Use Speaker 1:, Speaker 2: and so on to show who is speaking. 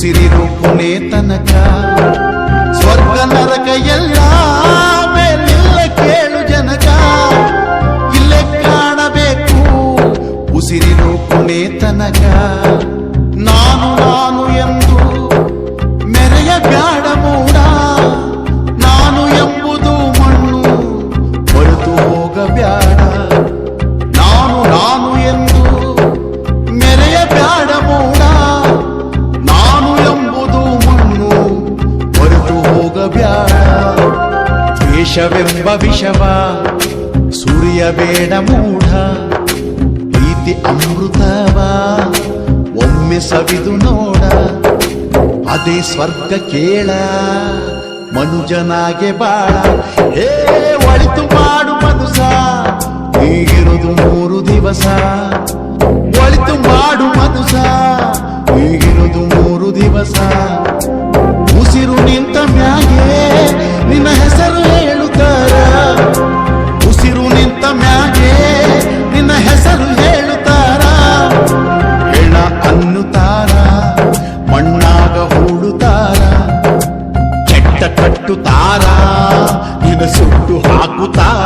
Speaker 1: ಕೊನೆ ತನಕ. ಸ್ವರ್ಗ, ನರಕ ಎಲ್ಲ ಮೇಲಿಲ್ಲ ಕೇಳು ಜನಕ. ಇಲ್ಲೇ ಕಾಣಬೇಕು ಉಸಿರಿರು ಕೊನೆ ತನಕ. ನಾನು ನಾನು ವಿಷವ ದ್ವೇಷವೆಂಬ ವಿಷವ ಸುರಿಯಬೇಡ ಮೂಢ, ಪ್ರೀತಿ ಅಮೃತವ. ಒಮ್ಮೆ ಸವಿದು ನೋಡ, ಅದೇ ಸ್ವರ್ಗ ಕೇಳ, ಮನುಜನಾಗೆ ಬಾಳ. ಏ ಒಳಿತು ಮಾಡು ಮನುಸ ಈಗಿರುದು ಮೂರು ದಿವಸ. ಒಳಿತು ಮಾಡು ಮನುಸ ಈಗಿರುದು ಮೂರು ದಿವಸ. ಮ್ಯಾಗೆ ನಿನ್ನ ಹೆಸರು ಹೇಳುತ್ತಾರ? ಹೆಣ ಅನ್ನುತ್ತಾರ? ಮಣ್ಣಾಗ ಹೂಡುತ್ತಾರ? ಕೆಟ್ಟ ಕಟ್ಟುತ್ತಾರ? ನಿನ್ನ ಸುಟ್ಟು ಹಾಕುತ್ತಾರ?